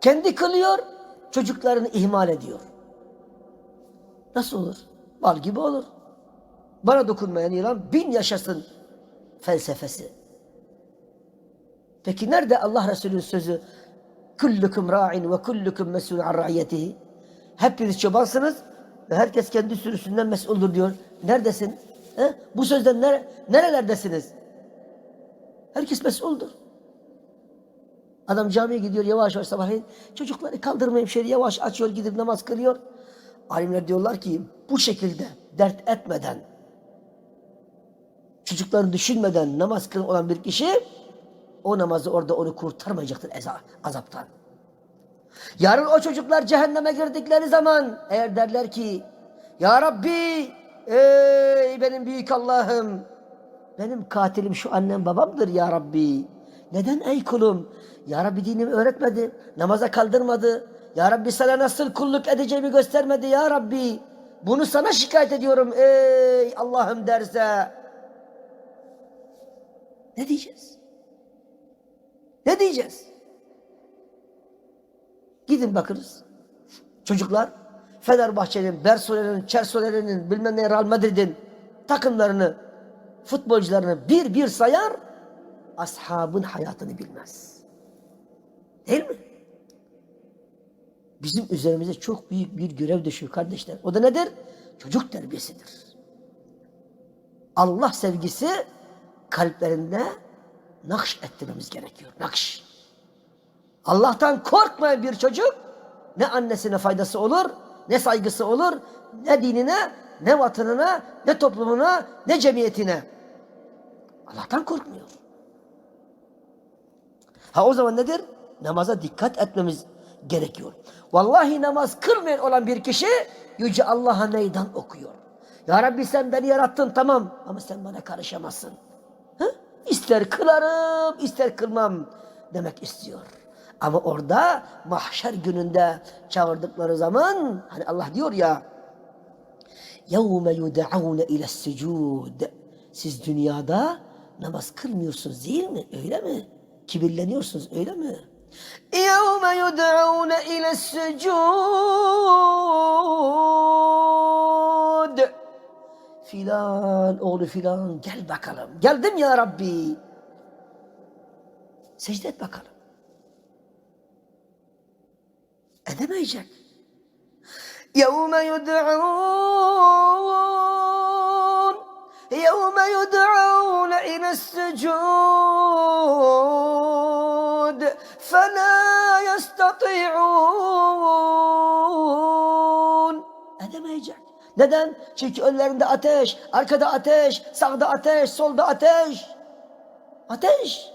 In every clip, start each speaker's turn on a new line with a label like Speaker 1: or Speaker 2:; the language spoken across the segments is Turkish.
Speaker 1: Kendi kılıyor, çocuklarını ihmal ediyor. Nasıl olur? Bal gibi olur. Bana dokunmayan yılan bin yaşasın felsefesi. Peki nerede Allah Resulü'nün sözü? Kullukum ra'in ve kullukum mesul an ra'iyetihi. Hepiniz çobansınız ve herkes kendi sürüsünden mesuldür diyor. Neredesin? He? Bu sözden nere, nerelerdesiniz? Herkes mesuldür. Adam camiye gidiyor yavaş yavaş sabahleyin. Çocukları kaldırmayayım şöyle yavaş açıyor gidip namaz kılıyor. Alimler diyorlar ki bu şekilde dert etmeden, çocuklarını düşünmeden namaz kılan olan bir kişi o namazı orada onu kurtarmayacaktır azaptan. Yarın o çocuklar cehenneme girdikleri zaman eğer derler ki Ya Rabbi ey benim büyük Allah'ım benim katilim şu annem babamdır ya Rabbi. Neden ey kulum? Ya Rabbi dinimi öğretmedi. Namaza kaldırmadı. Ya Rabbi sana nasıl kulluk edeceğimi göstermedi ya Rabbi. Bunu sana şikayet ediyorum ey Allah'ım derse. Ne diyeceğiz? Ne diyeceğiz? Gidin bakınız. Çocuklar Fenerbahçe'nin, Barcelona'nın, Chelsea'nin, bilmem ne Real Madrid'in takımlarını, futbolcularını bir bir sayar, ashabın hayatını bilmez. Değil mi? Bizim üzerimize çok büyük bir görev düşüyor kardeşler. O da nedir? Çocuk terbiyesidir. Allah sevgisi kalplerinde nakş ettirmemiz gerekiyor. Nakş. Allah'tan korkmayan bir çocuk ne annesine faydası olur, ne saygısı olur, ne dinine, ne vatanına, ne toplumuna, ne cemiyetine. Allah'tan korkmuyor. Ha o zaman nedir? Namaza dikkat etmemiz gerekiyor. Vallahi namaz kılmayan olan bir kişi Yüce Allah'a meydan okuyor. Ya Rabbi sen beni yarattın tamam ama sen bana karışamazsın. Ha? İster kılarım ister kılmam demek istiyor. Ama orada mahşer gününde çağırdıkları zaman hani Allah diyor ya يَوْمَ يُدَعَوْنَ اِلَى السُّجُودِ Siz dünyada namaz kılmıyorsunuz değil mi? Öyle mi? Kibirleniyorsunuz öyle mi? يَوْمَ يُدْعَوْنَ اِلَى السُّجُودِ Filan oğlu filan gel bakalım. Geldim ya Rabbi. Secde et bakalım. Edemeyecek. يَوْمَ يُدْعَوْنَ يَوْمَ يُدْعَوْنَ إِلَى السُّجُودِ فَلَا يَسْتَطِيعُونَ Edemeyecek. Neden? Çünkü önlerinde ateş, arkada ateş, sağda ateş, solda ateş. Ateş.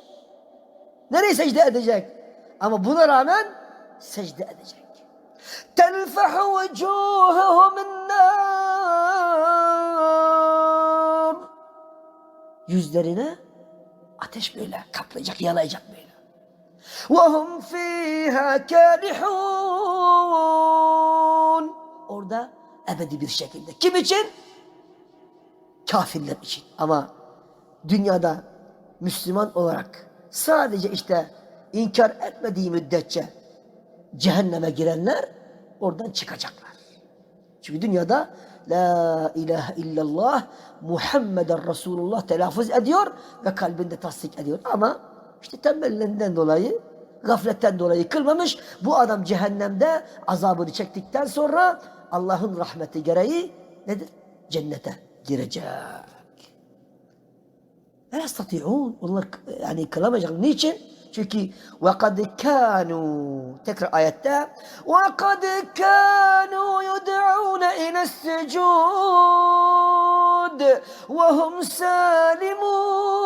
Speaker 1: Nereye secde edecek? Ama buna rağmen secde edecek. تلفح وجوههم النار Yüzlerine ateş böyle kaplayacak, yalayacak böyle. وَهُمْ فِيهَا كَالِحُونَ Orada ebedi bir şekilde. Kim için? Kafirler için. Ama dünyada Müslüman olarak sadece işte inkar etmediği müddetçe cehenneme girenler oradan çıkacaklar. Çünkü dünyada La ilahe illallah Muhammeden Resulullah telaffuz ediyor ve kalbinde tasdik ediyor. Ama işte tembelliğinden dolayı, gafletten dolayı kılmamış. Bu adam cehennemde azabını çektikten sonra Allah'ın rahmeti gereği nedir? Cennete girecek. La yastati'un. Onlar yani kılamayacak. Niçin? Çünkü وَقَدْ كَانُوا Tekrar ayette وَقَدْ كَانُوا يُدْعُونَ إِلَى السُّجُودِ وَهُمْ سَالِمُونَ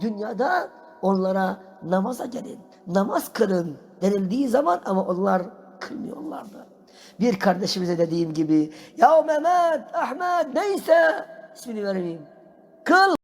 Speaker 1: Dünyada onlara namaza gelin, namaz kılın denildiği zaman ama onlar kılmıyorlardı. Bir kardeşimize dediğim gibi ya Mehmet, Ahmet neyse ismini vermeyeyim. Kıl